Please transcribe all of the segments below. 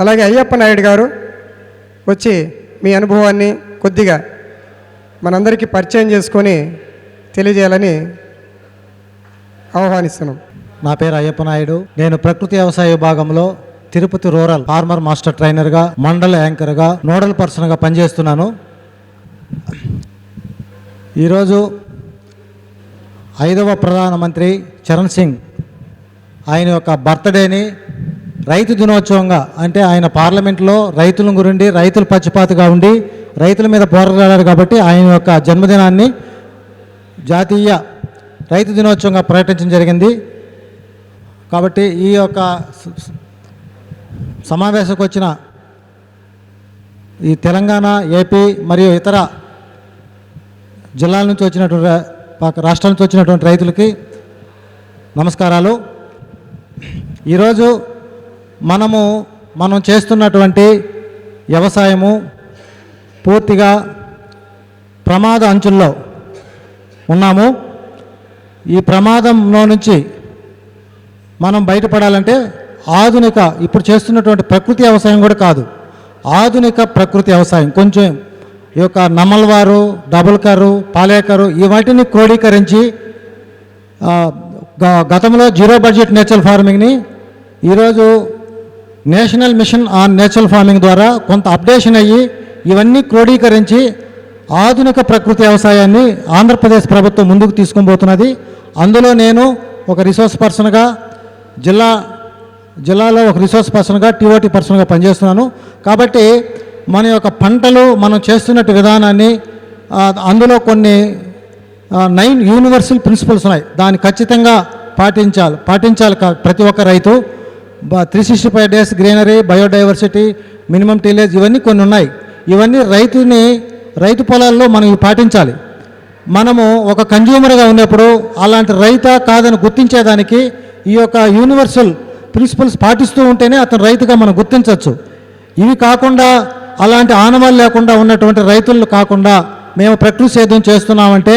అలాగే అయ్యప్ప నాయుడు గారు వచ్చి మీ అనుభవాన్ని కొద్దిగా మనందరికీ పరిచయం చేసుకొని తెలియజేయాలని ఆహ్వానిస్తున్నాం. నా పేరు అయ్యప్ప నాయుడు. నేను ప్రకృతి వ్యవసాయ విభాగంలో తిరుపతి రూరల్ ఫార్మర్ మాస్టర్ ట్రైనర్గా మండల యాంకర్గా నోడల్ పర్సన్గా పనిచేస్తున్నాను. ఈరోజు ఐదవ ప్రధానమంత్రి చరణ్ సింగ్ ఆయన యొక్క బర్త్డేని రైతు దినోత్సవంగా అంటే ఆయన పార్లమెంట్లో రైతుల గురించి రైతులు పక్షపాతిగా ఉండి రైతుల మీద పోరాడారు కాబట్టి ఆయన యొక్క జన్మదినాన్ని జాతీయ రైతు దినోత్సవంగా ప్రకటించడం జరిగింది. కాబట్టి ఈ యొక్క సమావేశంకు వచ్చిన ఈ తెలంగాణ ఏపీ మరియు ఇతర జిల్లాల నుంచి వచ్చినటువంటి రాష్ట్రాల నుంచి వచ్చినటువంటి రైతులకి నమస్కారాలు. ఈరోజు మనము మనం చేస్తున్నటువంటి వ్యవసాయము పూర్తిగా ప్రమాద అంచుల్లో ఉన్నాము. ఈ ప్రమాదంలో నుంచి మనం బయటపడాలంటే ఆధునిక ఇప్పుడు చేస్తున్నటువంటి ప్రకృతి వ్యవసాయం కూడా కాదు. ఆధునిక ప్రకృతి వ్యవసాయం. కొంచెం ఈ యొక్క నమల్వారు డబుల్ కరు పాలేకరు ఈ వాటిని క్రోడీకరించి గ- గతంలో జీరో బడ్జెట్ నేచురల్ ఫార్మింగ్ని ఈరోజు national mission on natural farming ద్వారా కొంత అప్డేషన్ అయ్యి ఇవన్నీ క్రోడీకరించి ఆధునిక ప్రకృతి వ్యవసాయాన్ని ఆంధ్రప్రదేశ్ ప్రభుత్వం ముందుకు తీసుకొని పోతున్నది అందులో నేను ఒక రిసోర్స్ పర్సన్గా జిల్లా జిల్లాలో ఒక రిసోర్స్ పర్సన్గా టీఓటీ పర్సన్గా పనిచేస్తున్నాను. కాబట్టి మన యొక్క పంటలు మనం చేస్తున్నట్టు విధానాన్ని అందులో కొన్ని నైన్ యూనివర్సల్ ప్రిన్సిపల్స్ ఉన్నాయి. దాన్ని ఖచ్చితంగా పాటించాలి పాటించాలి కా- ప్రతి ఒక్క రైతు. Three sixty five days greenery biodiversity minimum tillage ఇవన్నీ కొన్ని ఉన్నాయి ఇవన్నీ రైతుని రైతు పొలాల్లో మనం పాటించాలి. మనము ఒక కన్జ్యూమర్గా ఉన్నప్పుడు అలాంటి రైత కాదని గుర్తించేదానికి ఈ యొక్క యూనివర్సల్ ప్రిన్సిపల్స్ పాటిస్తూ ఉంటేనే అతను రైతుగా మనం గుర్తించవచ్చు. ఇవి కాకుండా అలాంటి ఆనవాళ్ళు లేకుండా ఉన్నటువంటి రైతులు కాకుండా మేము ప్రకృతి సేద్యం చేస్తున్నామంటే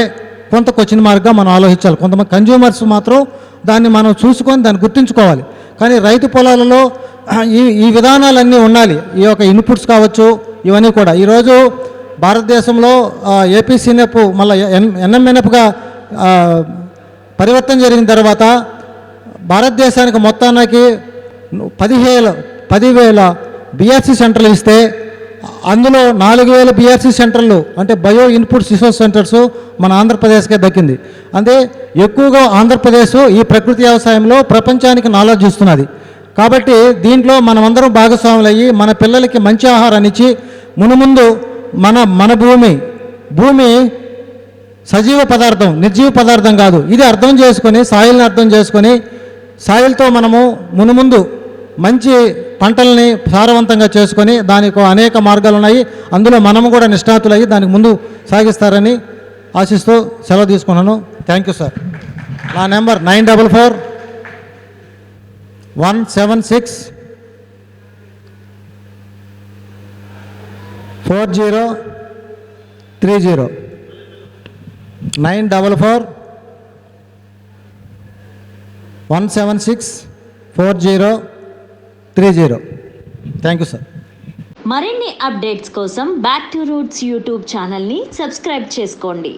కొంత క్వశ్చన్ మార్క్గా మనం ఆలోచించాలి. కొంతమంది కన్జ్యూమర్స్ మాత్రం దాన్ని మనం చూసుకొని దాన్ని గుర్తించుకోవాలి. కానీ రైతు పొలాలలో ఈ ఈ విధానాలన్నీ ఉండాలి. ఈ యొక్క ఇన్పుట్స్ కావచ్చు ఇవన్నీ కూడా. ఈరోజు భారతదేశంలో ఏపీ సినెప్ మళ్ళీ ఎన్ ఎన్ఎంఎన్ఎఫ్గా పరివర్తన జరిగిన తర్వాత భారతదేశానికి మొత్తానికి పదిహేల పదివేల బిఆర్సీ సెంటర్లు ఇస్తే అందులో నాలుగు వేల బిఆర్సీ సెంటర్లు అంటే బయో ఇన్పుట్ రిసోర్స్ సెంటర్స్ మన ఆంధ్రప్రదేశ్కే దక్కింది. అంటే ఎక్కువగా ఆంధ్రప్రదేశ్ ఈ ప్రకృతి వ్యవసాయంలో ప్రపంచానికి నాలెడ్జ్ ఇస్తున్నది. కాబట్టి దీంట్లో మనమందరం భాగస్వాములు అయ్యి మన పిల్లలకి మంచి ఆహారాన్ని ఇచ్చి మునుముందు మన మన భూమి భూమి సజీవ పదార్థం నిర్జీవ పదార్థం కాదు. ఇది అర్థం చేసుకొని సాయిల్ని అర్థం చేసుకొని సాయిల్తో మనము మునుముందు మంచి పంటల్ని సారవంతంగా చేసుకొని దానికి అనేక మార్గాలు ఉన్నాయి. అందులో మనము కూడా నిష్ణాతులయ్యి దానికి ముందు సాగిస్తారని ఆశిస్తూ సెలవు తీసుకున్నాను. థ్యాంక్ యూ సార్ నా number nine double four one seven six four zero three zero. Nine double four one seven six four zero three zero thank you sir మరిన్ని అప్డేట్స్ కోసం బ్యాక్ టు రూట్స్ యూట్యూబ్ ఛానల్ని subscribe చేసుకోండి.